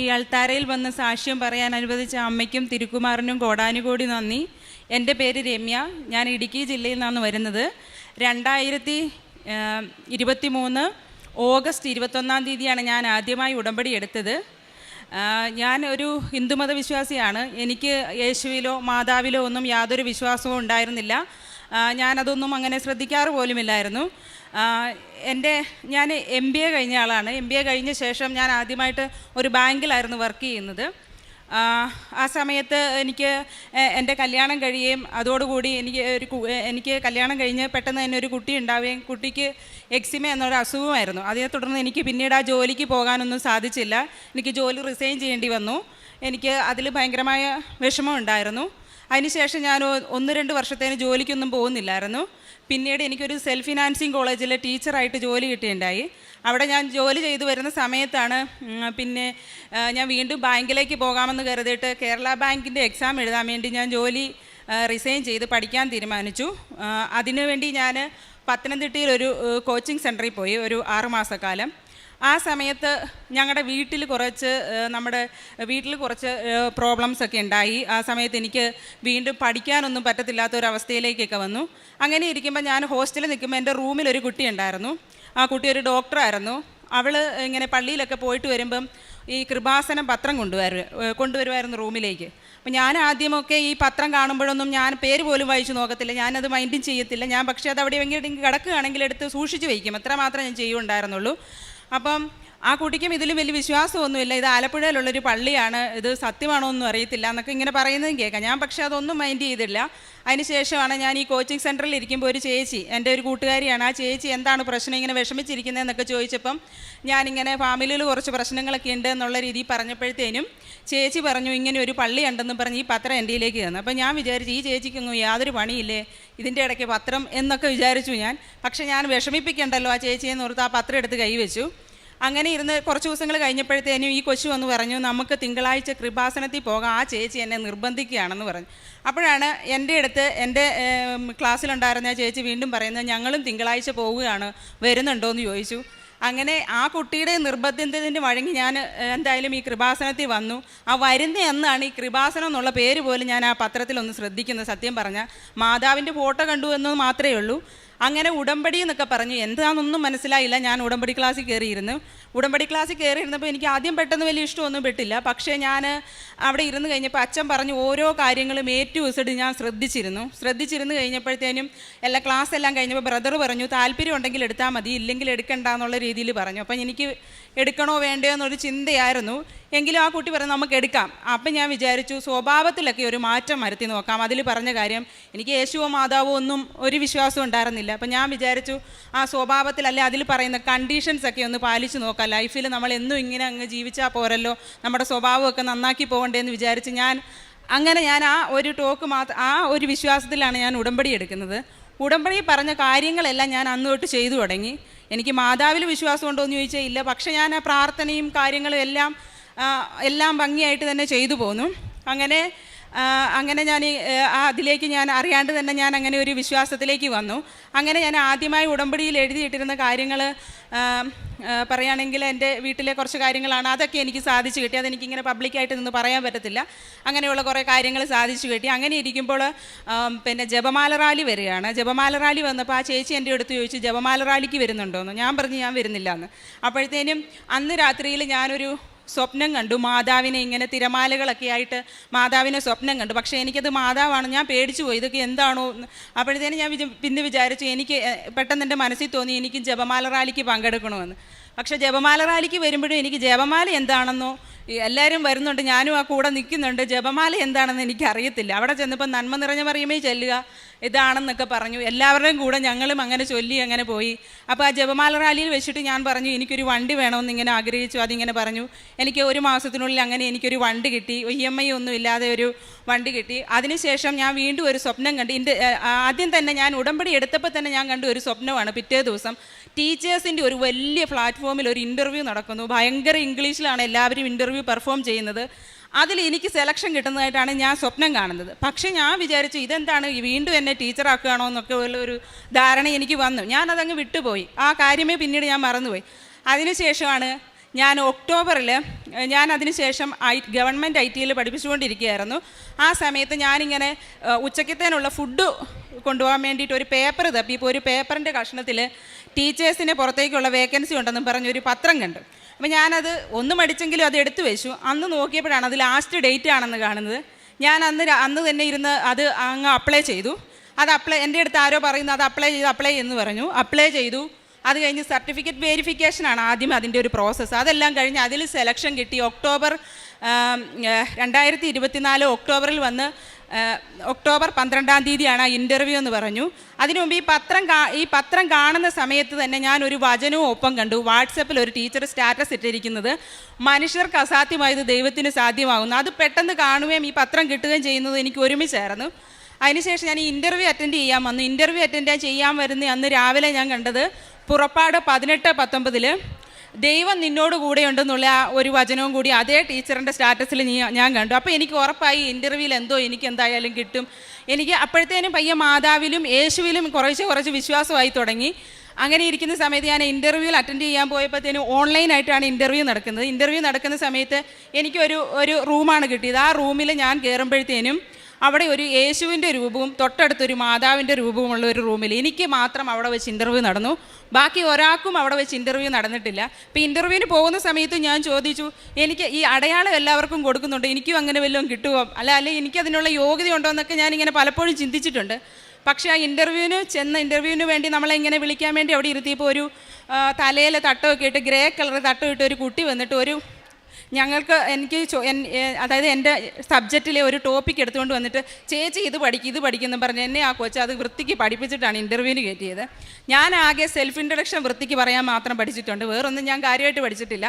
ഈ അൾത്താരയിൽ വന്ന് സാക്ഷ്യം പറയാൻ അനുവദിച്ച അമ്മയ്ക്കും തിരുക്കുമാറിനും കോടാനുകോടി നന്ദി. എന്റെ പേര് രമ്യ. ഞാൻ ഇടുക്കി ജില്ലയിൽ നിന്നാണ് വരുന്നത്. രണ്ടായിരത്തി ഇരുപത്തി മൂന്ന് ഓഗസ്റ്റ് ഇരുപത്തൊന്നാം തീയതിയാണ് ഞാൻ ആദ്യമായി ഉടമ്പടി എടുത്തത്. ഞാൻ ഒരു ഹിന്ദുമത വിശ്വാസിയാണ് എനിക്ക് യേശുവിലോ മാതാവിലോ ഒന്നും യാതൊരു വിശ്വാസവും ഉണ്ടായിരുന്നില്ല. ഞാനതൊന്നും അങ്ങനെ ശ്രദ്ധിക്കാറ് പോലുമില്ലായിരുന്നു. എന്റെ ഞാൻ എം ബി എ കഴിഞ്ഞ ആളാണ്. എം ബി എ കഴിഞ്ഞ ശേഷം ഞാൻ ആദ്യമായിട്ട് ഒരു ബാങ്കിലായിരുന്നു വർക്ക് ചെയ്യുന്നത്. ആ, സമയത്ത് എനിക്ക് എന്റെ കല്യാണം കഴിയുകയും അതോടുകൂടി എനിക്ക് ഒരു എനിക്ക് കല്യാണം കഴിഞ്ഞ് പെട്ടെന്ന് തന്നെ ഒരു കുട്ടി ഉണ്ടാവുകയും കുട്ടിക്ക് എക്സിമ എന്നൊരു അസുഖമായിരുന്നു. അതിനെ തുടർന്ന് എനിക്ക് പിന്നീട് ആ ജോലിക്ക് പോകാനൊന്നും സാധിച്ചില്ല. എനിക്ക് ജോലി റിസൈൻ ചെയ്യേണ്ടി വന്നു. എനിക്ക് അതിൽ ഭയങ്കരമായ വിഷമം ഉണ്ടായിരുന്നു. അതിനുശേഷം ഞാൻ ഒന്ന് രണ്ട് വർഷത്തേന് ജോലിക്കൊന്നും പോകുന്നില്ലായിരുന്നു. പിന്നീട് എനിക്കൊരു സെൽഫ് ഫിനാൻസിങ് കോളേജിലെ ടീച്ചറായിട്ട് ജോലി കിട്ടിയിട്ടുണ്ടായി. അവിടെ ഞാൻ ജോലി ചെയ്തു വരുന്ന സമയത്താണ് പിന്നെ ഞാൻ വീണ്ടും ബാങ്കിലേക്ക് പോകാമെന്ന് കരുതിയിട്ട് കേരള ബാങ്കിന്റെ എക്സാം എഴുതാൻ വേണ്ടി ഞാൻ ജോലി റിസൈൻ ചെയ്ത് പഠിക്കാൻ തീരുമാനിച്ചു. അതിനുവേണ്ടി ഞാൻ പത്തനംതിട്ടയിൽ ഒരു കോച്ചിങ് സെന്ററിൽ പോയി ഒരു ആറുമാസക്കാലം. ആ സമയത്ത് ഞങ്ങളുടെ വീട്ടിൽ കുറച്ച് നമ്മുടെ വീട്ടിൽ കുറച്ച് പ്രോബ്ലംസ് ഒക്കെ ഉണ്ടായി. ആ സമയത്ത് എനിക്ക് വീണ്ടും പഠിക്കാനൊന്നും പറ്റത്തില്ലാത്ത ഒരു അവസ്ഥയിലേക്കൊക്കെ വന്നു. അങ്ങനെ ഇരിക്കുമ്പോൾ ഞാൻ ഹോസ്റ്റലിൽ നിൽക്കുമ്പോൾ എന്റെ റൂമിൽ ഒരു കുട്ടി ഉണ്ടായിരുന്നു. ആ കുട്ടി ഒരു ഡോക്ടറായിരുന്നു അവൾ ഇങ്ങനെ പള്ളിയിലൊക്കെ പോയിട്ട് വരുമ്പം ഈ കൃപാസനം പത്രം കൊണ്ടുവരു കൊണ്ടുവരുമായിരുന്നു റൂമിലേക്ക്. അപ്പം ഞാൻ ആദ്യമൊക്കെ ഈ പത്രം കാണുമ്പോഴൊന്നും ഞാൻ പേര് പോലും വായിച്ചു നോക്കത്തില്ല. ഞാനത് മൈൻഡും ചെയ്യത്തില്ല. ഞാൻ പക്ഷേ അത് അവിടെ എങ്കിലും കിടക്കുകയാണെങ്കിൽ എടുത്ത് സൂക്ഷിച്ച് വയ്ക്കും. അത്ര മാത്രമേ ഞാൻ ചെയ്യുണ്ടായിരുന്നുള്ളൂ അപ്പം ആ കുട്ടിക്കും ഇതിലും വലിയ വിശ്വാസമൊന്നുമില്ല. ഇത് ആലപ്പുഴയിലുള്ളൊരു പള്ളിയാണ്. ഇത് സത്യമാണോ ഒന്നും അറിയത്തില്ല എന്നൊക്കെ ഇങ്ങനെ പറയുന്നതും കേൾക്കാം. ഞാൻ പക്ഷേ അതൊന്നും മൈൻഡ് ചെയ്തില്ല. അതിനുശേഷമാണ് ഞാൻ ഈ കോച്ചിങ് സെന്ററിൽ ഇരിക്കുമ്പോൾ ഒരു ചേച്ചി എന്റെ ഒരു കൂട്ടുകാരിയാണ്. ആ ചേച്ചി എന്താണ് പ്രശ്നം ഇങ്ങനെ വിഷമിച്ചിരിക്കുന്നതെന്നൊക്കെ ചോദിച്ചപ്പം ഞാനിങ്ങനെ ഫാമിലിയിൽ കുറച്ച് പ്രശ്നങ്ങളൊക്കെ ഉണ്ട് എന്നുള്ള രീതിയിൽ പറഞ്ഞപ്പോഴത്തേനും ചേച്ചി പറഞ്ഞു ഇങ്ങനെ ഒരു പള്ളി ഉണ്ടെന്ന് പറഞ്ഞ് ഈ പത്രം എന്റെ ഇതിലേക്ക് തന്നു. അപ്പോൾ ഞാൻ വിചാരിച്ചു ഈ ചേച്ചിക്കൊന്നും യാതൊരു പണിയില്ലേ? ഇതിന്റെ ഇടയ്ക്ക് പത്രം എന്നൊക്കെ വിചാരിച്ചു ഞാൻ. പക്ഷേ ഞാൻ വിഷമിപ്പിക്കണ്ടല്ലോ ആ ചേച്ചിയെന്ന് ഓർത്ത് ആ പത്രം എടുത്ത് കൈവച്ചു. അങ്ങനെ ഇരുന്ന് കുറച്ച് ദിവസങ്ങൾ കഴിഞ്ഞപ്പോഴത്തേനും ഈ കൊച്ചു വന്ന് പറഞ്ഞു നമുക്ക് തിങ്കളാഴ്ച കൃപാസനത്തിൽ പോകാം. ആ ചേച്ചി എന്നെ നിർബന്ധിക്കുകയാണെന്ന് പറഞ്ഞു. അപ്പോഴാണ് എന്റെ അടുത്ത് എന്റെ ക്ലാസ്സിലുണ്ടായിരുന്ന ചേച്ചി വീണ്ടും പറയുന്നത് ഞങ്ങളും തിങ്കളാഴ്ച പോവുകയാണ്. വരുന്നുണ്ടോ? എന്ന് ചോദിച്ചു. അങ്ങനെ ആ കുട്ടിയുടെ നിർബന്ധത്തിന് വഴങ്ങി ഞാൻ എന്തായാലും ഈ കൃപാസനത്തിൽ വന്നു. ആ വരുന്ന എന്നാണ് ഈ കൃപാസനം എന്നുള്ള പേര് പോലും ഞാൻ ആ പത്രത്തിലൊന്ന് ശ്രദ്ധിക്കുന്നത്. സത്യം പറഞ്ഞാൽ മാതാവിന്റെ ഫോട്ടോ കണ്ടു എന്ന് മാത്രമേ ഉള്ളൂ. അങ്ങനെ ഉടമ്പടി എന്നൊക്കെ പറഞ്ഞു. എന്താണെന്നൊന്നും മനസ്സിലായില്ല. ഞാൻ ഉടമ്പടി ക്ലാസ്സിൽ കയറിയിരുന്നു ഉടമ്പടി ക്ലാസ്സിൽ കയറിയിരുന്നപ്പോൾ എനിക്ക് ആദ്യം പെട്ടെന്ന് വലിയ ഇഷ്ടമൊന്നും പെട്ടില്ല. പക്ഷേ ഞാൻ അവിടെ ഇരുന്ന് കഴിഞ്ഞപ്പോൾ അച്ഛൻ പറഞ്ഞു ഓരോ കാര്യങ്ങളും ഏറ്റു ഇസഡ് ഞാൻ ശ്രദ്ധിച്ചിരുന്നു. ശ്രദ്ധിച്ചിരുന്ന് കഴിഞ്ഞപ്പോഴത്തേനും എല്ലാ ക്ലാസ് എല്ലാം കഴിഞ്ഞപ്പോൾ ബ്രദർ പറഞ്ഞു താല്പര്യം ഉണ്ടെങ്കിൽ എടുത്താൽ മതി. ഇല്ലെങ്കിൽ എടുക്കണ്ട എന്നുള്ള രീതിയിൽ പറഞ്ഞു. അപ്പം എനിക്ക് എടുക്കണോ വേണ്ടയോ എന്നൊരു ചിന്തയായിരുന്നു. എങ്കിലും ആ കുട്ടി പറഞ്ഞു നമുക്ക് എടുക്കാം. അപ്പം ഞാൻ വിചാരിച്ചു സ്വഭാവത്തിലൊക്കെ ഒരു മാറ്റം വരുത്തി നോക്കാം. അതിൽ പറഞ്ഞ കാര്യം എനിക്ക് യേശുവോ മാതാവോ ഒന്നും ഒരു വിശ്വാസം ഉണ്ടായിരുന്നില്ല. അപ്പം ഞാൻ വിചാരിച്ചു ആ സ്വഭാവത്തിലല്ല അതിൽ പറയുന്ന കണ്ടീഷൻസ് ഒക്കെ ഒന്ന് പാലിച്ചു നോക്കാം. ലൈഫിൽ നമ്മൾ എന്നും ഇങ്ങനെ അങ്ങ് ജീവിച്ചാൽ പോരല്ലോ. നമ്മുടെ സ്വഭാവമൊക്കെ നന്നാക്കി പോകണ്ടേ എന്ന് വിചാരിച്ച് ഞാൻ അങ്ങനെ ഞാൻ ആ ഒരു ടോക്ക് മാത്രം ആ ഒരു വിശ്വാസത്തിലാണ് ഞാൻ ഉടമ്പടി എടുക്കുന്നത്. ഉടമ്പടി പറഞ്ഞ കാര്യങ്ങളെല്ലാം ഞാൻ അന്ന് തൊട്ട് ചെയ്തു തുടങ്ങി. എനിക്ക് മാതാവിൽ വിശ്വാസം ഉണ്ടോ എന്ന് ചോദിച്ചാൽ ഇല്ല. പക്ഷേ ഞാൻ ആ പ്രാർത്ഥനയും കാര്യങ്ങളും എല്ലാം എല്ലാം ഭംഗിയായിട്ട് തന്നെ ചെയ്തു പോന്നു. അങ്ങനെ അങ്ങനെ ഞാൻ അതിലേക്ക് ഞാൻ അറിയാണ്ട് തന്നെ ഞാൻ അങ്ങനെ ഒരു വിശ്വാസത്തിലേക്ക് വന്നു. അങ്ങനെ ഞാൻ ആദ്യമായി ഉടമ്പടിയിൽ എഴുതിയിട്ടിരുന്ന കാര്യങ്ങൾ പറയുകയാണെങ്കിൽ എന്റെ വീട്ടിലെ കുറച്ച് കാര്യങ്ങളാണ് അതൊക്കെ എനിക്ക് സാധിച്ചു കിട്ടി. അതെനിക്കിങ്ങനെ പബ്ലിക്കായിട്ട് നിന്ന് പറയാൻ പറ്റത്തില്ല. അങ്ങനെയുള്ള കുറേ കാര്യങ്ങൾ സാധിച്ചു കിട്ടി. അങ്ങനെ ഇരിക്കുമ്പോൾ പിന്നെ ജപമാല റാലി വരികയാണ്. ജപമാല റാലി വന്നപ്പോൾ ആ ചേച്ചി എന്റെ അടുത്ത് ചോദിച്ചു ജപമാല റാലിക്ക് വരുന്നുണ്ടോയെന്ന് ഞാൻ പറഞ്ഞു ഞാൻ വരുന്നില്ല എന്ന് അപ്പോഴത്തേനും അന്ന് രാത്രിയിൽ ഞാനൊരു സ്വപ്നം കണ്ടു. മാതാവിനെ ഇങ്ങനെ തിരമാലകളൊക്കെ ആയിട്ട് മാതാവിനെ സ്വപ്നം കണ്ടു. പക്ഷേ എനിക്കത് മാതാവാണ്. ഞാൻ പേടിച്ചു പോയി. ഇതൊക്കെ എന്താണോ. അപ്പോഴത്തേനും ഞാൻ പിന്നെ വിചാരിച്ചു എനിക്ക് പെട്ടെന്ന് എന്റെ മനസ്സിൽ തോന്നി എനിക്കും ജപമാല റാലിക്ക് പങ്കെടുക്കണമെന്ന്. പക്ഷേ ജപമാല റാലിക്ക് വരുമ്പോഴും എനിക്ക് ജപമാല എന്താണെന്നോ എല്ലാവരും വരുന്നുണ്ട് ഞാനും ആ കൂടെ നിൽക്കുന്നുണ്ട് ജപമാല എന്താണെന്ന് എനിക്ക് അറിയത്തില്ല അവിടെ ചെന്നപ്പോൾ നന്മ നിറഞ്ഞ പറയുമേ ചെല്ലുക ഇതാണെന്നൊക്കെ പറഞ്ഞു. എല്ലാവരുടെയും കൂടെ ഞങ്ങളും അങ്ങനെ ചൊല്ലി അങ്ങനെ പോയി. അപ്പോൾ ആ ജപമാല റാലിയിൽ വെച്ചിട്ട് ഞാൻ പറഞ്ഞു എനിക്കൊരു വണ്ടി വേണമെന്ന് ഇങ്ങനെ ആഗ്രഹിച്ചു. അതിങ്ങനെ പറഞ്ഞു. എനിക്ക് ഒരു മാസത്തിനുള്ളിൽ അങ്ങനെ എനിക്കൊരു വണ്ടി കിട്ടി. ഇ എം ഐ ഒന്നും ഇല്ലാതെ ഒരു വണ്ടി കിട്ടി. അതിനുശേഷം ഞാൻ വീണ്ടും ഒരു സ്വപ്നം കണ്ടു എന്റെ ആദ്യം തന്നെ ഞാൻ ഉടമ്പടി എടുത്തപ്പോൾ തന്നെ ഞാൻ കണ്ട ഒരു സ്വപ്നമാണ് പിറ്റേ ദിവസം. ടീച്ചേഴ്സിന്റെ ഒരു വലിയ പ്ലാറ്റ്ഫോമിൽ ഒരു ഇന്റർവ്യൂ നടക്കുന്നു. ഭയങ്കര ഇംഗ്ലീഷിലാണ് എല്ലാവരും ഇന്റർവ്യൂ പെർഫോം ചെയ്യുന്നത്. അതിൽ എനിക്ക് സെലക്ഷൻ കിട്ടുന്നതായിട്ടാണ് ഞാൻ സ്വപ്നം കാണുന്നത്. പക്ഷേ ഞാൻ വിചാരിച്ചു ഇതെന്താണ്? വീണ്ടും എന്നെ ടീച്ചറാക്കുകയാണോ എന്നൊക്കെ ഉള്ളൊരു ധാരണ എനിക്ക് വന്നു. ഞാനതങ്ങ് വിട്ടുപോയി. ആ കാര്യമേ പിന്നീട് ഞാൻ മറന്നുപോയി. അതിനുശേഷമാണ് ഞാൻ ഒക്ടോബറിൽ ഞാൻ അതിനുശേഷം ഐ ഗവൺമെന്റ് ഐ ടിയിൽ പഠിപ്പിച്ചുകൊണ്ടിരിക്കുകയായിരുന്നു. ആ സമയത്ത് ഞാനിങ്ങനെ ഉച്ചക്കത്തേനുള്ള ഫുഡ് കൊണ്ടുപോകാൻ വേണ്ടിയിട്ട് ഒരു പേപ്പർ തപ്പി. ഇപ്പോൾ ഒരു പേപ്പറിന്റെ കഷ്ണത്തിൽ ടീച്ചേഴ്സിന് പുറത്തേക്കുള്ള വേക്കൻസി ഉണ്ടെന്നും പറഞ്ഞൊരു പത്രം കണ്ടു. അപ്പോൾ ഞാനത് ഒന്ന് മടിച്ചെങ്കിലും അത് എടുത്തു വെച്ചു. അന്ന് നോക്കിയപ്പോഴാണ് അത് ലാസ്റ്റ് ഡേറ്റ് ആണെന്ന് കാണുന്നത്. ഞാൻ അന്ന് അന്ന് തന്നെ ഇരുന്ന് അത് അങ്ങ് അപ്ലൈ ചെയ്തു. അത് അപ്ലൈ എന്റെ അടുത്ത് ആരോ പറയുന്നു അത് അപ്ലൈ ചെയ്ത് അപ്ലൈ എന്ന് പറഞ്ഞു. അപ്ലൈ ചെയ്തു. അത് കഴിഞ്ഞ് സർട്ടിഫിക്കറ്റ് വെരിഫിക്കേഷനാണ് ആദ്യം അതിന്റെ ഒരു പ്രോസസ്സ് അതെല്ലാം കഴിഞ്ഞ് അതിൽ സെലക്ഷൻ കിട്ടി. ഒക്ടോബർ രണ്ടായിരത്തി ഇരുപത്തിനാല് ഒക്ടോബറിൽ വന്ന് ഒക്ടോബർ പന്ത്രണ്ടാം തീയതിയാണ് ആ ഇന്റർവ്യൂ എന്ന് പറഞ്ഞു. അതിനു മുമ്പ് ഈ പത്രം ഈ പത്രം കാണുന്ന സമയത്ത് തന്നെ ഞാൻ ഒരു വചനവും ഒപ്പം കണ്ടു. വാട്സപ്പിൽ ഒരു ടീച്ചർ സ്റ്റാറ്റസ് ഇട്ടിരിക്കുന്നത് മനുഷ്യർക്ക് അസാധ്യമായത് ദൈവത്തിന് സാധ്യമാകുന്നു. അത് പെട്ടെന്ന് കാണുകയും ഈ പത്രം കിട്ടുകയും ചെയ്യുന്നത് എനിക്ക് ഒരുമിച്ചായിരുന്നു. അതിനുശേഷം ഞാൻ ഈ ഇന്റർവ്യൂ അറ്റൻഡ് ചെയ്യാൻ വന്നു. ഇന്റർവ്യൂ അറ്റൻഡ് ചെയ്യാൻ വരുന്ന അന്ന് രാവിലെ ഞാൻ കണ്ടത് പുറപ്പാട് പതിനെട്ട് പത്തൊമ്പതിൽ ദൈവം നിന്നോട് കൂടെയുണ്ടെന്നുള്ള ആ ഒരു വചനവും കൂടി അതേ ടീച്ചറിന്റെ സ്റ്റാറ്റസിൽ ഞാൻ കണ്ടു. അപ്പോൾ എനിക്ക് ഉറപ്പായി ഇന്റർവ്യൂവിൽ എന്തോ എനിക്ക് എന്തായാലും കിട്ടും. എനിക്ക് അപ്പോഴത്തേനും പയ്യ മാതാവിലും യേശുവിലും കുറച്ച് കുറച്ച് വിശ്വാസമായി തുടങ്ങി. അങ്ങനെ ഇരിക്കുന്ന സമയത്ത് ഞാൻ ഇന്റർവ്യൂവിൽ അറ്റൻഡ് ചെയ്യാൻ പോയപ്പോഴത്തേനും ഓൺലൈനായിട്ടാണ് ഇന്റർവ്യൂ നടക്കുന്നത്. ഇന്റർവ്യൂ നടക്കുന്ന സമയത്ത് എനിക്കൊരു ഒരു റൂമാണ് കിട്ടിയത്. ആ റൂമിൽ ഞാൻ കയറുമ്പോഴത്തേനും അവിടെ ഒരു യേശുവിന്റെ രൂപവും തൊട്ടടുത്തൊരു മാതാവിന്റെ രൂപവുമുള്ള ഒരു റൂമിൽ എനിക്ക് മാത്രം അവിടെ വെച്ച് ഇന്റർവ്യൂ നടന്നു. ബാക്കി ഒരാൾക്കും അവിടെ വെച്ച് ഇന്റർവ്യൂ നടന്നിട്ടില്ല. അപ്പോൾ ഇന്റർവ്യൂവിന് പോകുന്ന സമയത്ത് ഞാൻ ചോദിച്ചു എനിക്ക് ഈ അടയാളം എല്ലാവർക്കും കൊടുക്കുന്നുണ്ട്. എനിക്കും അങ്ങനെ വല്ലതും കിട്ടുമോ അല്ല അല്ലെങ്കിൽ എനിക്ക് അതിനുള്ള യോഗ്യത ഉണ്ടോ എന്നൊക്കെ ഞാനിങ്ങനെ പലപ്പോഴും ചിന്തിച്ചിട്ടുണ്ട്. പക്ഷേ ആ ഇന്റർവ്യൂവിന് ചെന്ന ഇന്റർവ്യൂവിന് വേണ്ടി നമ്മളെ ഇങ്ങനെ വിളിക്കാൻ വേണ്ടി അവിടെ ഇരുത്തിയപ്പോൾ ഒരു തലയിലെ തട്ടമൊക്കെ ഇട്ട് ഗ്രേ കളർ തട്ടം ഇട്ട് ഒരു കുട്ടി വന്നിട്ട് ഒരു ഞങ്ങൾക്ക് എനിക്ക് അതായത് എന്റെ സബ്ജക്റ്റിലെ ഒരു ടോപ്പിക് എടുത്തുകൊണ്ട് വന്നിട്ട് ചേച്ചി ഇത് പഠിക്കും ഇത് പഠിക്കുന്നു പറഞ്ഞ് എന്നെ ആ കൊച്ച് അത് വൃത്തിക്ക് പഠിപ്പിച്ചിട്ടാണ് ഇന്റർവ്യൂവിന് കയറ്റിയത്. ഞാൻ ആകെ സെൽഫ് ഇൻട്രഡക്ഷൻ വൃത്തിക്ക് പറയാൻ മാത്രം പഠിച്ചിട്ടുണ്ട്. വേറൊന്നും ഞാൻ കാര്യമായിട്ട് പഠിച്ചിട്ടില്ല.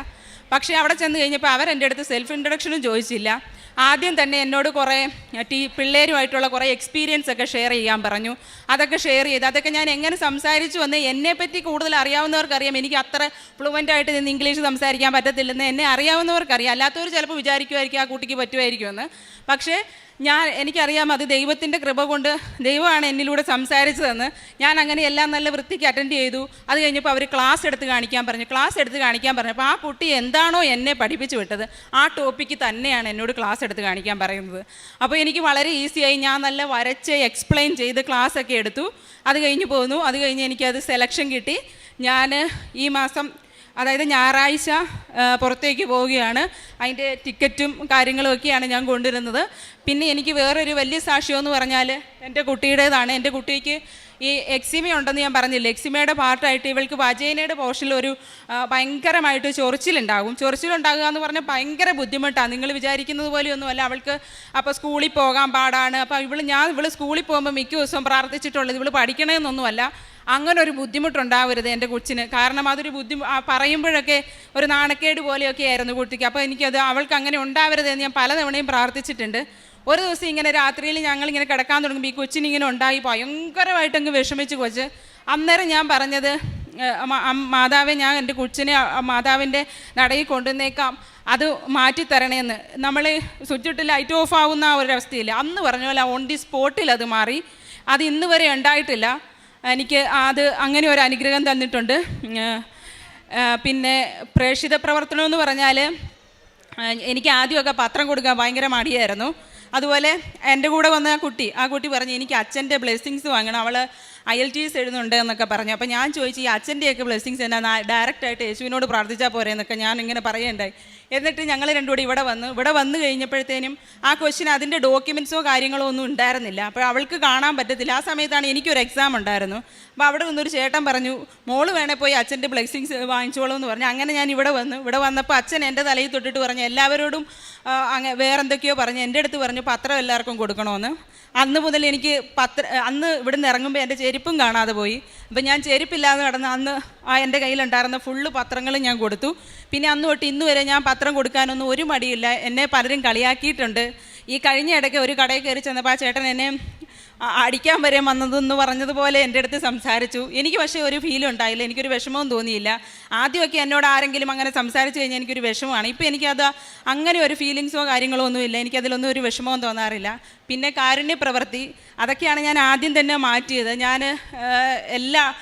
പക്ഷേ അവിടെ ചെന്ന് കഴിഞ്ഞപ്പോൾ അവരെന്റെ അടുത്ത് സെൽഫ് ഇൻട്രഡക്ഷനും ചോദിച്ചില്ല. ആദ്യം തന്നെ എന്നോട് കുറേ ടീ പിള്ളേരുമായിട്ടുള്ള കുറേ എക്സ്പീരിയൻസ് ഒക്കെ ഷെയർ ചെയ്യാൻ പറഞ്ഞു. അതൊക്കെ ഷെയർ ചെയ്ത് അതൊക്കെ ഞാൻ എങ്ങനെ സംസാരിച്ചു വന്ന് എന്നെപ്പറ്റി കൂടുതൽ അറിയാവുന്നവർക്കറിയാം. എനിക്ക് അത്ര ഫ്ലുവന്റ് ആയിട്ട് നിന്ന് ഇംഗ്ലീഷ് സംസാരിക്കാൻ പറ്റത്തില്ലെന്ന് എന്നെ അറിയാവുന്നവർക്കറിയാം. അല്ലാത്തവർ ചിലപ്പോൾ വിചാരിക്കുമായിരിക്കും ആ കുട്ടിക്ക് പറ്റുമായിരിക്കുമെന്ന്. പക്ഷേ ഞാൻ എനിക്കറിയാം അത് ദൈവത്തിന്റെ കൃപ കൊണ്ട് ദൈവമാണ് എന്നിലൂടെ സംസാരിച്ചതെന്ന്. ഞാൻ അങ്ങനെ എല്ലാം നല്ല വൃത്തിക്ക് അറ്റൻഡ് ചെയ്തു. അത് കഴിഞ്ഞപ്പോൾ അവർ ക്ലാസ് എടുത്ത് കാണിക്കാൻ പറഞ്ഞു. ക്ലാസ് എടുത്ത് കാണിക്കാൻ പറഞ്ഞു അപ്പോൾ ആ കുട്ടി എന്താണോ എന്നെ പഠിപ്പിച്ചു വിട്ടത്. ആ ടോപ്പിക്ക് തന്നെയാണ് എന്നോട് ക്ലാസ് എടുത്ത് കാണിക്കാൻ പറയുന്നത്. അപ്പോൾ എനിക്ക് വളരെ ഈസിയായി ഞാൻ നല്ല വരച്ച് എക്സ്പ്ലെയിൻ ചെയ്ത് ക്ലാസ് ഒക്കെ എടുത്തു. അത് കഴിഞ്ഞ് പോന്നു. അത് കഴിഞ്ഞ് എനിക്കത് സെലക്ഷൻ കിട്ടി. ഞാൻ ഈ മാസം അതായത് ഞായറാഴ്ച പുറത്തേക്ക് പോവുകയാണ്. അതിന്റെ ടിക്കറ്റും കാര്യങ്ങളും ഒക്കെയാണ് ഞാൻ കൊണ്ടുവരുന്നത്. പിന്നെ എനിക്ക് വേറൊരു വലിയ സാക്ഷ്യമെന്ന് പറഞ്ഞാൽ എന്റെ കുട്ടിയുടേതാണ്. എന്റെ കുട്ടിക്ക് ഈ എക്സിമ ഉണ്ടെന്ന് ഞാൻ പറഞ്ഞില്ല? എക്സിമയുടെ പാർട്ടായിട്ട് ഇവൾക്ക് വജേനയുടെ പോർഷനിൽ ഒരു ഭയങ്കരമായിട്ട് ചൊറിച്ചിലുണ്ടാകും. ചൊറിച്ചിലുണ്ടാകുക എന്ന് പറഞ്ഞാൽ ഭയങ്കര ബുദ്ധിമുട്ടാണ്. നിങ്ങൾ വിചാരിക്കുന്നത് പോലെയൊന്നുമല്ല. അവൾക്ക് അപ്പോൾ സ്കൂളിൽ പോകാൻ പാടാണ്. അപ്പോൾ ഇവൾ ഞാൻ ഇവൾ സ്കൂളിൽ പോകുമ്പോൾ മിക്ക ദിവസവും പ്രാർത്ഥിച്ചിട്ടുള്ളത് ഇവൾ പഠിക്കണമെന്നൊന്നുമല്ല. അങ്ങനെ ഒരു ബുദ്ധിമുട്ടുണ്ടാവരുത് എന്റെ കൊച്ചിന്. കാരണം അതൊരു ബുദ്ധി പറയുമ്പോഴൊക്കെ ഒരു നാണക്കേട് പോലെയൊക്കെ ആയിരുന്നു കുട്ടിക്ക്. അപ്പോൾ എനിക്കത് അവൾക്ക് അങ്ങനെ ഉണ്ടാവരുത് എന്ന് ഞാൻ പലതവണയും പ്രാർത്ഥിച്ചിട്ടുണ്ട്. ഒരു ദിവസം ഇങ്ങനെ രാത്രിയിൽ ഞങ്ങളിങ്ങനെ കിടക്കാൻ തുടങ്ങുമ്പോൾ ഈ കൊച്ചിനിങ്ങനെ ഉണ്ടായി ഭയങ്കരമായിട്ടങ്ങ് വിഷമിച്ച് കൊച്ച്. അന്നേരം ഞാൻ പറഞ്ഞത് മാതാവെ ഞാൻ എന്റെ കൊച്ചിനെ മാതാവിന്റെ നടയിൽ കൊണ്ടുവന്നേക്കാം. അത് മാറ്റിത്തരണേന്ന്. നമ്മൾ സ്വിച്ചിട്ട് ലൈറ്റ് ഓഫ് ആവുന്ന ഒരവസ്ഥയില്ല അന്ന് പറഞ്ഞ പോലെ ഓൺ ദി സ്പോട്ടിൽ അത് മാറി. അത് ഇന്ന് വരെ ഉണ്ടായിട്ടില്ല. എനിക്ക് അത് അങ്ങനെ ഒരു അനുഗ്രഹം തന്നിട്ടുണ്ട്. പിന്നെ പ്രേക്ഷിത പ്രവർത്തനം എന്ന് പറഞ്ഞാൽ എനിക്ക് ആദ്യമൊക്കെ പത്രം കൊടുക്കാൻ ഭയങ്കര മടിയായിരുന്നു. അതുപോലെ എന്റെ കൂടെ വന്ന ആ കുട്ടി ആ കുട്ടി പറഞ്ഞു എനിക്ക് അച്ഛന്റെ ബ്ലെസ്സിങ്സ് വാങ്ങണം. അവൾ ഐ എൽ ടി എസ് എഴുതുന്നുണ്ട് എന്നൊക്കെ പറഞ്ഞു. അപ്പോൾ ഞാൻ ചോദിച്ചു ഈ അച്ഛന്റെയൊക്കെ ബ്ലെസ്സിങ്സ് എന്നാ ഡയറക്റ്റായിട്ട് യേശുവിനോട് പ്രാർത്ഥിച്ചാൽ പോരെ? എന്നൊക്കെ ഞാൻ ഇങ്ങനെ പറയണ്ടായി എന്നിട്ട് ഞങ്ങൾ രണ്ടു കൂടി ഇവിടെ വന്നു. ഇവിടെ വന്നു കഴിഞ്ഞപ്പോഴത്തേനും ആ ക്വസ്റ്റ്യൻ അതിന്റെ ഡോക്യുമെൻസോ കാര്യങ്ങളോ ഒന്നും ഉണ്ടായിരുന്നില്ല. അപ്പോൾ അവൾക്ക് കാണാൻ പറ്റത്തില്ല. ആ സമയത്താണ് എനിക്കൊരു എക്സാം ഉണ്ടായിരുന്നു. അപ്പോൾ അവിടെ നിന്നൊരു ചേട്ടൻ പറഞ്ഞു മോൾ വേണേ പോയി അച്ഛന്റെ ബ്ലെസ്സിങ്സ് വാങ്ങിച്ചോളൂ എന്ന് പറഞ്ഞു. അങ്ങനെ ഞാൻ ഇവിടെ വന്നു. ഇവിടെ വന്നപ്പോൾ അച്ഛൻ എന്റെ തലയിൽ തൊട്ടിട്ട് പറഞ്ഞു എല്ലാവരോടും അങ്ങ് വേറെന്തൊക്കെയോ പറഞ്ഞു. എന്റെ അടുത്ത് പറഞ്ഞു പത്രം എല്ലാവർക്കും കൊടുക്കണമെന്ന് അന്ന് മുതൽ എനിക്ക് പത്ര അന്ന് ഇവിടുന്ന് ഇറങ്ങുമ്പോൾ എന്റെ ചെരുപ്പും കാണാതെ പോയി. അപ്പം ഞാൻ ചെരുപ്പില്ലാതെ നടന്ന് അന്ന് ആ എന്റെ കയ്യിലുണ്ടായിരുന്ന ഫുള്ള് പത്രങ്ങളും ഞാൻ കൊടുത്തു. പിന്നെ അന്ന് തൊട്ട് ഇന്ന് വരെ ഞാൻ പത്രം കൊടുക്കാനൊന്നും ഒരു മടിയില്ല എന്നെ പലരും കളിയാക്കിയിട്ടുണ്ട്. ഈ കഴിഞ്ഞ ഇടയ്ക്ക് ഒരു കടയിൽ കയറി ചെന്നപ്പോൾ ആ ചേട്ടൻ എന്നെ അടിക്കാൻ വരെ വന്നതെന്ന് പറഞ്ഞതുപോലെ എന്റെ അടുത്ത് സംസാരിച്ചു. എനിക്ക് പക്ഷേ ഒരു ഫീൽ ഉണ്ടായില്ല. എനിക്കൊരു വിഷമവും തോന്നിയില്ല. ആദ്യമൊക്കെ എന്നോട് ആരെങ്കിലും അങ്ങനെ സംസാരിച്ച് കഴിഞ്ഞാൽ എനിക്കൊരു വിഷമമാണ്. ഇപ്പോൾ എനിക്കത് അങ്ങനെ ഒരു ഫീലിങ്സോ കാര്യങ്ങളോ ഒന്നുമില്ല എനിക്കതിലൊന്നും ഒരു വിഷമവും തോന്നാറില്ല. പിന്നെ കാരുണ്യ പ്രവൃത്തി അതൊക്കെയാണ് ഞാൻ ആദ്യം തന്നെ മാറ്റിയത്. ഞാൻ എല്ലാ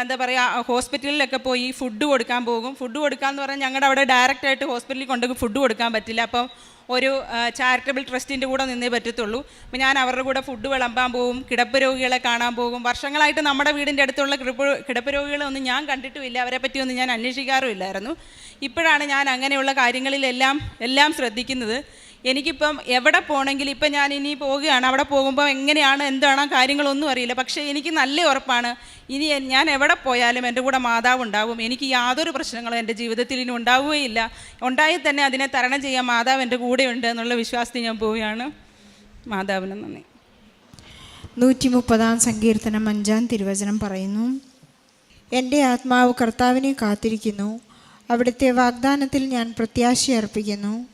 എന്താ പറയുക ഹോസ്പിറ്റലിലൊക്കെ പോയി ഫുഡ് കൊടുക്കാൻ പോകും. ഫുഡ് കൊടുക്കാമെന്ന് പറഞ്ഞാൽ ഞങ്ങളുടെ അവിടെ ഡയറക്റ്റായിട്ട് ഹോസ്പിറ്റലിൽ കൊണ്ടുപോയി ഫുഡ് കൊടുക്കാൻ പറ്റില്ല. അപ്പം ഒരു ചാരിറ്റബിൾ ട്രസ്റ്റിന്റെ കൂടെ നിന്നേ പറ്റത്തുള്ളൂ. അപ്പം ഞാൻ അവരുടെ കൂടെ ഫുഡ് വിളമ്പാൻ പോകും കിടപ്പ് രോഗികളെ കാണാൻ പോകും വർഷങ്ങളായിട്ട് നമ്മുടെ വീടിന്റെ അടുത്തുള്ള കിടപ്പ് കിടപ്പ് രോഗികളൊന്നും ഞാൻ കണ്ടിട്ടുമില്ല. അവരെ പറ്റിയൊന്നും ഞാൻ അന്വേഷിക്കാറുമില്ലായിരുന്നു. ഇപ്പോഴാണ് ഞാൻ അങ്ങനെയുള്ള കാര്യങ്ങളിലെല്ലാം എല്ലാം ശ്രദ്ധിക്കുന്നത്. എനിക്കിപ്പം എവിടെ പോകണമെങ്കിൽ ഇപ്പം ഞാൻ ഇനി പോവുകയാണ് അവിടെ പോകുമ്പോൾ എങ്ങനെയാണ് എന്താണ് കാര്യങ്ങളൊന്നും അറിയില്ല. പക്ഷേ എനിക്ക് നല്ല ഉറപ്പാണ് ഇനി ഞാൻ എവിടെ പോയാലും എന്റെ കൂടെ മാതാവ് ഉണ്ടാവും. എനിക്ക് യാതൊരു പ്രശ്നങ്ങളും എന്റെ ജീവിതത്തിൽ ഇനി ഉണ്ടാവുകയില്ല. ഉണ്ടായി തന്നെ അതിനെ തരണം ചെയ്യാൻ മാതാവ് എന്റെ കൂടെയുണ്ട് എന്നുള്ള വിശ്വാസത്തിൽ ഞാൻ പോവുകയാണ്. മാതാവിന് നന്ദി. നൂറ്റി മുപ്പതാം സങ്കീർത്തനം അഞ്ചാം തിരുവചനം പറയുന്നു. എന്റെ ആത്മാവ് കർത്താവിനെ കാത്തിരിക്കുന്നു. അവിടുത്തെ വാഗ്ദാനത്തിൽ ഞാൻ പ്രത്യാശ അർപ്പിക്കുന്നു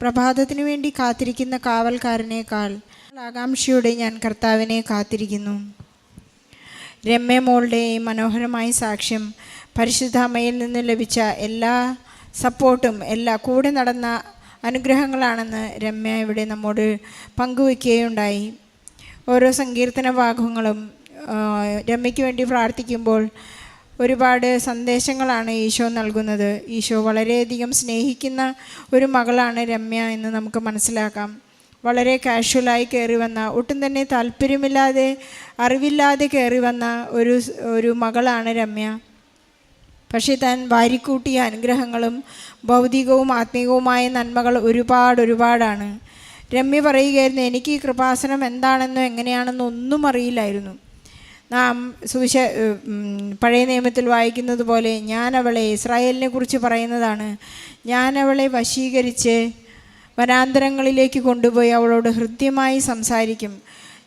പ്രഭാതത്തിനു വേണ്ടി കാത്തിരിക്കുന്ന കാവൽക്കാരനേക്കാൾ ആകാംക്ഷയോടെ ഞാൻ കർത്താവിനെ കാത്തിരിക്കുന്നു. രമ്യ മോളുടെ മനോഹരമായ സാക്ഷ്യം പരിശുദ്ധാമ്മയിൽ നിന്ന് ലഭിച്ച എല്ലാ സപ്പോർട്ടും എല്ലാ കൂടെ നടന്ന അനുഗ്രഹങ്ങളാണെന്ന് രമ്യ ഇവിടെ നമ്മോട് പങ്കുവയ്ക്കുകയുണ്ടായി ഓരോ സങ്കീർത്തന ഭാഗങ്ങളും രമ്യയ്ക്ക് വേണ്ടി പ്രാർത്ഥിക്കുമ്പോൾ ഒരുപാട് സന്ദേശങ്ങളാണ് ഈശോ നൽകുന്നത്. ഈശോ വളരെയധികം സ്നേഹിക്കുന്ന ഒരു മകളാണ് രമ്യ എന്ന് നമുക്ക് മനസ്സിലാക്കാം. വളരെ കാഷ്വലായി കയറി വന്ന ഒട്ടും തന്നെ താല്പര്യമില്ലാതെ അറിവില്ലാതെ കയറി വന്ന ഒരു ഒരു മകളാണ് രമ്യ. പക്ഷേ താൻ വാരിക്കൂട്ടിയ അനുഗ്രഹങ്ങളും ഭൗതികവും ആത്മീയവുമായ നന്മകൾ ഒരുപാട് ഒരുപാടാണ്. രമ്യ പറയുകയായിരുന്നു എനിക്ക് ഈ കൃപാസനം എന്താണെന്നോ എങ്ങനെയാണെന്നോ ഒന്നും അറിയില്ലായിരുന്നു. നാം സുവിശ പഴയ നിയമത്തിൽ വായിക്കുന്നത് പോലെ ഞാനവളെ ഇസ്രായേലിനെ കുറിച്ച് പറയുന്നതാണ്. ഞാനവളെ വശീകരിച്ച് വനാന്തരങ്ങളിലേക്ക് കൊണ്ടുപോയി അവളോട് ഹൃദ്യമായി സംസാരിക്കും.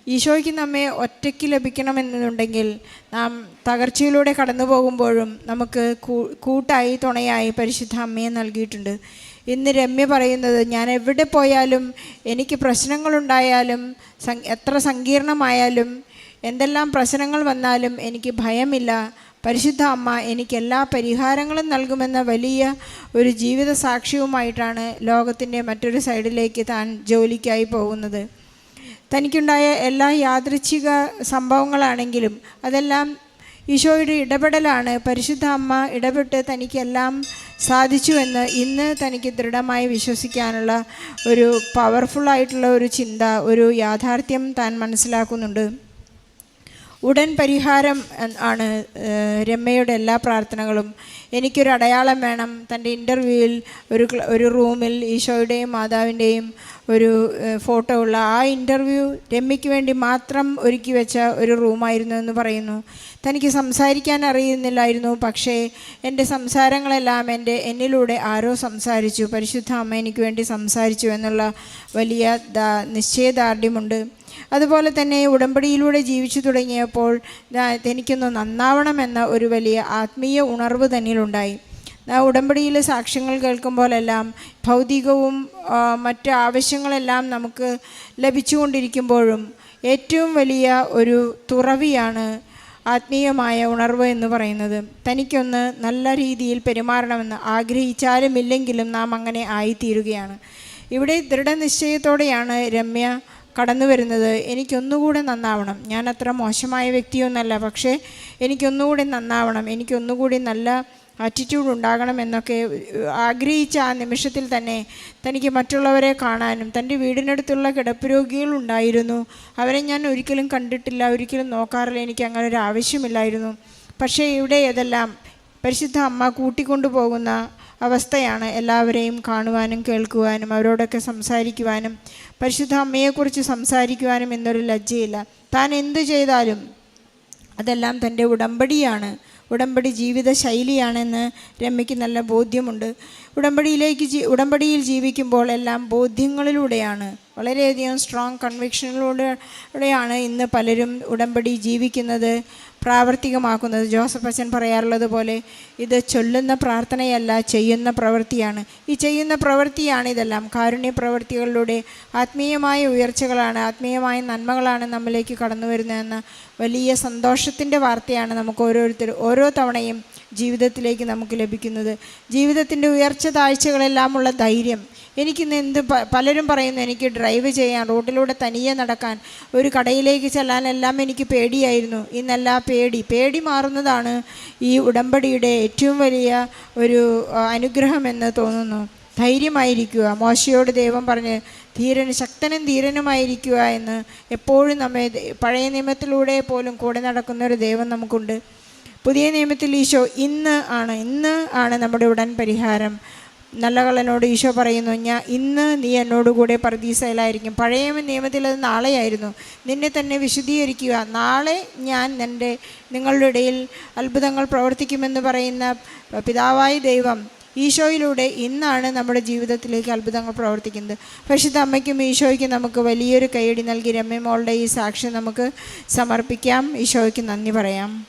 ഈശോയ്ക്ക് നമ്മെ ഒറ്റയ്ക്ക് ലഭിക്കണമെന്നുണ്ടെങ്കിൽ നാം തകർച്ചയിലൂടെ കടന്നു പോകുമ്പോഴും നമുക്ക് കൂട്ടായി തുണയായി പരിശുദ്ധ അമ്മയെ നൽകിയിട്ടുണ്ട്. ഇന്ന് രമ്യ പറയുന്നത് ഞാൻ എവിടെ പോയാലും എനിക്ക് പ്രശ്നങ്ങളുണ്ടായാലും എത്ര സങ്കീർണമായാലും എന്തെല്ലാം പ്രശ്നങ്ങൾ വന്നാലും എനിക്ക് ഭയമില്ല. പരിശുദ്ധ അമ്മ എനിക്ക് എല്ലാ പരിഹാരങ്ങളും നൽകുമെന്ന വലിയ ഒരു ജീവിത സാക്ഷ്യവുമായിട്ടാണ് ലോകത്തിന്റെ മറ്റൊരു സൈഡിലേക്ക് താൻ ജോലിക്കായി പോകുന്നത്. തനിക്കുണ്ടായ എല്ലാ യാദൃച്ഛിക സംഭവങ്ങളാണെങ്കിലും അതെല്ലാം ഈശോയുടെ ഇടപെടലാണ്. പരിശുദ്ധ അമ്മ ഇടപെട്ട് തനിക്കെല്ലാം സാധിച്ചുവെന്ന് ഇന്ന് തനിക്ക് ദൃഢമായി വിശ്വസിക്കാനുള്ള ഒരു പവർഫുള്ളായിട്ടുള്ള ഒരു ചിന്ത ഒരു യാഥാർത്ഥ്യം താൻ മനസ്സിലാക്കുന്നുണ്ട്. ഉടൻ പരിഹാരം ആണ് രമ്മയുടെ എല്ലാ പ്രാർത്ഥനകളും. എനിക്കൊരു അടയാളം വേണം. തന്റെ ഇന്റർവ്യൂവിൽ ഒരു ഒരു റൂമിൽ ഈശോയുടെയും മാതാവിന്റെയും ഒരു ഫോട്ടോ ഉള്ള ആ ഇന്റർവ്യൂ രമ്യയ്ക്ക് വേണ്ടി മാത്രം ഒരുക്കി വെച്ച ഒരു റൂമായിരുന്നു എന്ന് പറയുന്നു. തനിക്ക് സംസാരിക്കാൻ അറിയുന്നില്ലായിരുന്നു. പക്ഷേ എന്റെ സംസാരങ്ങളെല്ലാം എന്റെ എന്നിലൂടെ ആരോ സംസാരിച്ചു. പരിശുദ്ധ അമ്മ എനിക്ക് വേണ്ടി സംസാരിച്ചു എന്നുള്ള വലിയ നിശ്ചയദാർഢ്യമുണ്ട്. അതുപോലെ തന്നെ ഉടമ്പടിയിലൂടെ ജീവിച്ചു തുടങ്ങിയപ്പോൾ എനിക്കൊന്ന് നന്നാവണമെന്ന ഒരു വലിയ ആത്മീയ ഉണർവ് തന്നിലുണ്ടായി. ഉടമ്പടിയിലെ സാക്ഷ്യങ്ങൾ കേൾക്കുമ്പോഴെല്ലാം ഭൗതികവും മറ്റ് ആവശ്യങ്ങളെല്ലാം നമുക്ക് ലഭിച്ചുകൊണ്ടിരിക്കുമ്പോഴും ഏറ്റവും വലിയ ഒരു തുറവിയാണ് ആത്മീയമായ ഉണർവ് എന്ന് പറയുന്നത്. തനിക്കൊന്ന് നല്ല രീതിയിൽ പെരുമാറണമെന്ന് ആഗ്രഹിച്ചാലും ഇല്ലെങ്കിലും നാം അങ്ങനെ ആയിത്തീരുകയാണ്. ഇവിടെ ദൃഢനിശ്ചയത്തോടെയാണ് രമ്യ കടന്നു വരുന്നത് എനിക്കൊന്നുകൂടെ നന്നാവണം. ഞാൻ അത്ര മോശമായ വ്യക്തിയൊന്നല്ല. പക്ഷേ എനിക്കൊന്നുകൂടി നന്നാവണം. എനിക്കൊന്നുകൂടി നല്ല ആറ്റിറ്റ്യൂഡ് ഉണ്ടാകണം എന്നൊക്കെ ആഗ്രഹിച്ച ആ നിമിഷത്തിൽ തന്നെ തനിക്ക് മറ്റുള്ളവരെ കാണാനും തന്റെ വീടിനടുത്തുള്ള കിടപ്പ് രോഗികളുണ്ടായിരുന്നു അവരെ ഞാൻ ഒരിക്കലും കണ്ടിട്ടില്ല ഒരിക്കലും നോക്കാറില്ല. എനിക്ക് അങ്ങനെ ഒരു ആവശ്യമില്ലായിരുന്നു. പക്ഷേ ഇവിടെ ഇതെല്ലാം പരിശുദ്ധ അമ്മ കൂട്ടിക്കൊണ്ടു പോകുന്ന അവസ്ഥയാണ് എല്ലാവരെയും കാണുവാനും കേൾക്കുവാനും അവരോടൊക്കെ സംസാരിക്കുവാനും പരിശുദ്ധ അമ്മയെക്കുറിച്ച് സംസാരിക്കുവാനും എന്നൊരു ലജ്ജയില്ല. താൻ എന്തു ചെയ്താലും അതെല്ലാം തന്റെ ഉടമ്പടിയാണ്. ഉടമ്പടി ജീവിത ശൈലിയാണെന്ന് രമ്യയ്ക്ക് നല്ല ബോധ്യമുണ്ട്. ഉടമ്പടിയിലേക്ക് ജീ ഉടമ്പടിയിൽ ജീവിക്കുമ്പോൾ എല്ലാം ബോധ്യങ്ങളിലൂടെയാണ്. വളരെയധികം സ്ട്രോങ് കൺവിക്ഷനിലൂടെയാണ് ഇന്ന് പലരും ഉടമ്പടി ജീവിക്കുന്നത്. പ്രാവർത്തികമാക്കുന്നത്. ജോസഫ് അച്ഛൻ പറയാറുള്ളത് പോലെ ഇത് ചൊല്ലുന്ന പ്രാർത്ഥനയല്ല ചെയ്യുന്ന പ്രവൃത്തിയാണ്. ഈ ചെയ്യുന്ന പ്രവൃത്തിയാണ് ഇതെല്ലാം. കാരുണ്യ പ്രവൃത്തികളിലൂടെ ആത്മീയമായ ഉയർച്ചകളാണ് ആത്മീയമായ നന്മകളാണ് നമ്മളിലേക്ക് കടന്നു വരുന്നതെന്ന വലിയ സന്തോഷത്തിന്റെ വാർത്തയാണ് നമുക്ക് ഓരോരുത്തർ ഓരോ തവണയും ജീവിതത്തിലേക്ക് നമുക്ക് ലഭിക്കുന്നത്. ജീവിതത്തിന്റെ ഉയർച്ച താഴ്ചകളെല്ലാമുള്ള ധൈര്യം എനിക്കിന്ന് എന്ത് പലരും പറയുന്നു എനിക്ക് ഡ്രൈവ് ചെയ്യാൻ റോഡിലൂടെ തനിയെ നടക്കാൻ ഒരു കടയിലേക്ക് ചെല്ലാനെല്ലാം എനിക്ക് പേടിയായിരുന്നു. ഇന്നല്ല പേടി. പേടി മാറുന്നതാണ് ഈ ഉടമ്പടിയുടെ ഏറ്റവും വലിയ ഒരു അനുഗ്രഹമെന്ന് തോന്നുന്നു. ധൈര്യമായിരിക്കുക. മോശയോട് ദൈവം പറഞ്ഞ് ധീരന് ശക്തനും ധീരനുമായിരിക്കുക എന്ന് എപ്പോഴും നമ്മെ പഴയ നിയമത്തിലൂടെ പോലും കൂടെ നടക്കുന്ന ഒരു ദൈവം നമുക്കുണ്ട്. പുതിയ നിയമത്തിൽ ഈശോ ഇന്ന് ആണ്. ഇന്ന് ആണ് നമ്മുടെ ഉടൻ പരിഹാരം. നല്ല കള്ളനോട് ഈശോ പറയുന്നു ഞാൻ ഇന്ന് നീ എന്നോടുകൂടെ പർദീസയിലായിരിക്കും. പഴയ നിയമത്തിൽ അത് നാളെയായിരുന്നു. നിന്നെ തന്നെ വിശദീകരിക്കുക നാളെ ഞാൻ എന്റെ നിങ്ങളുടെ ഇടയിൽ അത്ഭുതങ്ങൾ പ്രവർത്തിക്കുമെന്ന് പറയുന്ന പിതാവായ ദൈവം ഈശോയിലൂടെ ഇന്നാണ് നമ്മുടെ ജീവിതത്തിലേക്ക് അത്ഭുതങ്ങൾ പ്രവർത്തിക്കുന്നത്. പരിശുദ്ധ അമ്മയ്ക്കും ഈശോയ്ക്കും നമുക്ക് വലിയൊരു കൈയടി നൽകി രമ്യമോളുടെ ഈ സാക്ഷ്യം നമുക്ക് സമർപ്പിക്കാം. ഈശോയ്ക്ക് നന്ദി പറയാം.